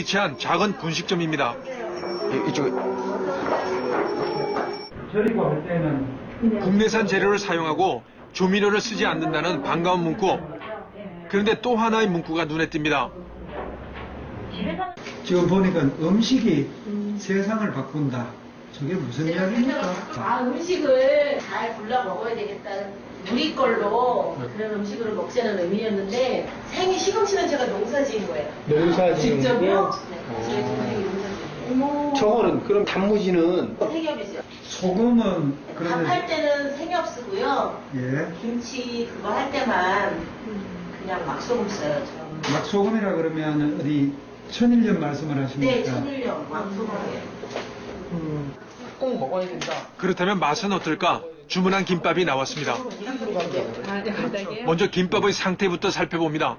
위치한 작은 분식점입니다. 이- 이쪽에 할 때는 국내산 재료를 사용하고 조미료를 쓰지 않는다는 반가운 문구. 그런데 또 하나의 문구가 눈에 띕니다. 지금 보니까 음식이 세상을 바꾼다. 저게 무슨 이야기입니까? 아, 음식을 잘 골라 먹어야 되겠다. 우리 걸로 그런 음식으로 먹자는 의미였는데 생이 시금치는 제가 농사 지은 거예요. 농사 지은 직접요? 거? 네. 저희 동생이 농사 지은 거예요. 저거는 그럼 단무지는 생협이죠. 소금은 그러면 밥할 때는 생협 쓰고요. 예 김치 그거 할 때만 그냥 막소금 써요. 저. 막소금이라 그러면 어디 천일염 말씀을 하십니까? 네, 천일염 막소금이에요. 꼭 먹어야 된다. 그렇다면 맛은 어떨까? 주문한 김밥이 나왔습니다. 먼저 김밥의 상태부터 살펴봅니다.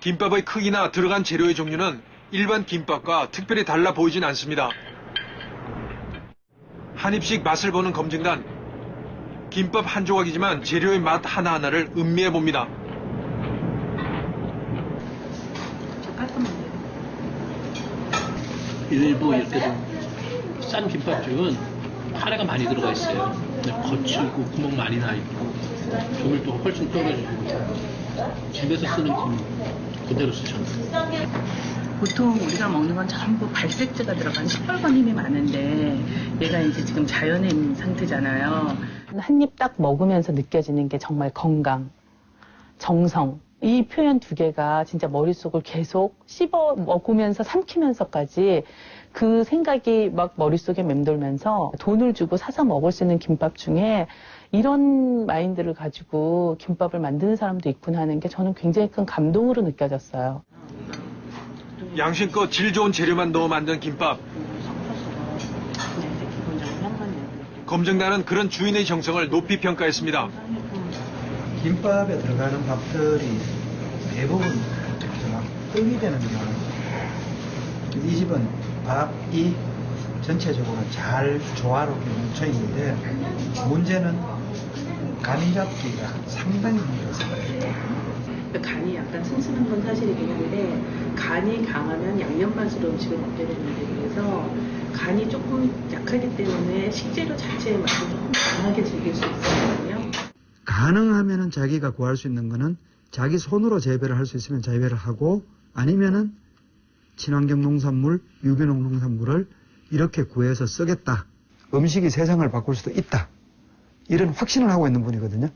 김밥의 크기나 들어간 재료의 종류는 일반 김밥과 특별히 달라 보이진 않습니다. 한 입씩 맛을 보는 검증단. 김밥 한 조각이지만 재료의 맛 하나하나를 음미해 봅니다. 일부 이렇게 좀 싼 김밥집은 카레가 많이 들어가 있어요. 거칠고 구멍 많이 나 있고 조밀도 훨씬 떨어지고 집에서 쓰는 김 그대로 쓰잖아요. 보통 우리가 먹는 건 전부 발색제가 들어간 시뻘건 힘이 많은데 얘가 이제 지금 자연에 있는 상태잖아요. 한 입 딱 먹으면서 느껴지는 게 정말 건강, 정성. 이 표현 두 개가 진짜 머릿속을 계속 씹어 먹으면서 삼키면서까지 그 생각이 막 머릿속에 맴돌면서 돈을 주고 사서 먹을 수 있는 김밥 중에 이런 마인드를 가지고 김밥을 만드는 사람도 있구나 하는 게 저는 굉장히 큰 감동으로 느껴졌어요. 양심껏 질 좋은 재료만 넣어 만든 김밥. 검증단은 그런 주인의 정성을 높이 평가했습니다. 김밥에 들어가는 밥들이 대부분 좀 떡이 되는 경우입니다. 이 집은 밥이 전체적으로 잘 조화롭게 뭉쳐 있는데 문제는 간 잡기가 상당히 힘들었어요. 간이 약간 슴슴한 건 사실이긴 한데 간이 강하면 양념 맛으로 음식을 먹게 되는데 그래서 간이 조금 약하기 때문에 식재료 자체의 맛을 조금 강하게 즐길 수 있거든요. 가능하면은 자기가 구할 수 있는 거는 자기 손으로 재배를 할 수 있으면 재배를 하고 아니면은 친환경 농산물, 유기농 농산물을 이렇게 구해서 쓰겠다. 음식이 세상을 바꿀 수도 있다. 이런 확신을 하고 있는 분이거든요.